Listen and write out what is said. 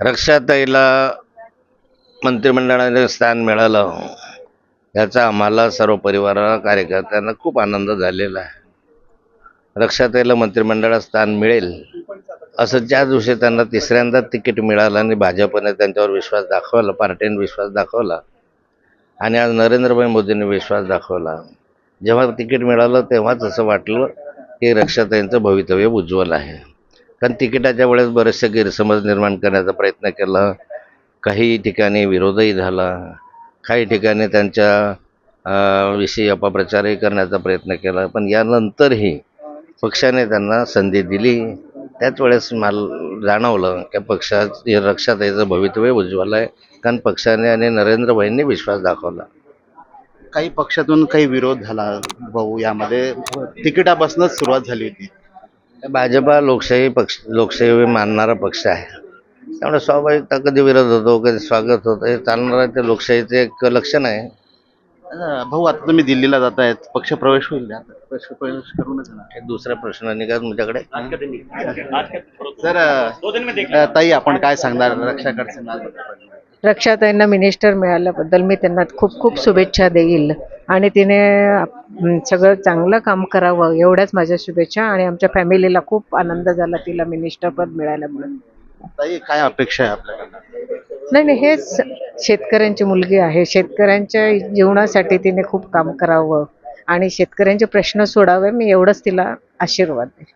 रक्षाताईला मंत्रिमंडळाने स्थान मिळालं. याचा आम्हाला सर्व परिवाराला कार्यकर्त्यांना खूप आनंद झालेला आहे. रक्षाताईला मंत्रिमंडळात स्थान मिळेल असं ज्या दिवशी त्यांना तिसऱ्यांदा तिकीट मिळालं आणि भाजपने त्यांच्यावर विश्वास दाखवला पार्टीने विश्वास दाखवला आणि आज नरेंद्रभाई मोदींनी विश्वास दाखवला. जेव्हा तिकीट मिळालं तेव्हाच असं वाटलं की रक्षाताईंचं भवितव्य उज्ज्वल आहे. कारण तिकिटाच्या वेळेस बरेचसे गैरसमज निर्माण करण्याचा प्रयत्न केला. काही ठिकाणी विरोधही झाला. काही ठिकाणी त्यांच्या विषयी अपप्रचारही करण्याचा प्रयत्न केला. पण यानंतरही पक्षाने त्यांना संधी दिली. त्याच वेळेस मला जाणवलं की पक्षात रक्षाताईचं भवितव्य उज्ज्वल आहे. कारण पक्षाने आणि नरेंद्रभाईंनी विश्वास दाखवला. काही पक्षातून काही विरोध झाला भाऊ? यामध्ये तिकिटापासूनच सुरुवात झाली होती. भाजपा लोकशाही पक्ष लोकशाही मानणारा पक्ष आहे. त्यामुळे स्वाभाविकता कधी विरोध होतो कधी स्वागत होतं हे चालणारं ते लोकशाहीचे एक लक्षण आहे भाऊ आता तुम्ही दिल्लीला जातायत पक्ष प्रवेश होईल? पक्ष प्रवेश करूनच येणार. हे दुसऱ्या प्रश्नाने का तुमच्याकडे. अं, ताई आपण काय सांगणार? रक्षा खडसे रक्षाताईंना मिनिस्टर मिळाल्याबद्दल मी त्यांना खूप खूप शुभेच्छा देईल. आणि तिने सगळं चांगलं काम करावं एवढ्याच माझ्या शुभेच्छा आणि आमच्या फॅमिलीला खूप आनंद झाला तिला मिनिस्टर पद मिळाल्यामुळे. ताई काय अपेक्षा आहे आपल्याकडनं? नाही नाही हेच शेतकऱ्यांची मुलगी आहे. शेतकऱ्यांच्या जीवनासाठी तिने खूप काम करावं आणि शेतकऱ्यांचे प्रश्न सोडावे मी एवढंच तिला आशीर्वाद देईल.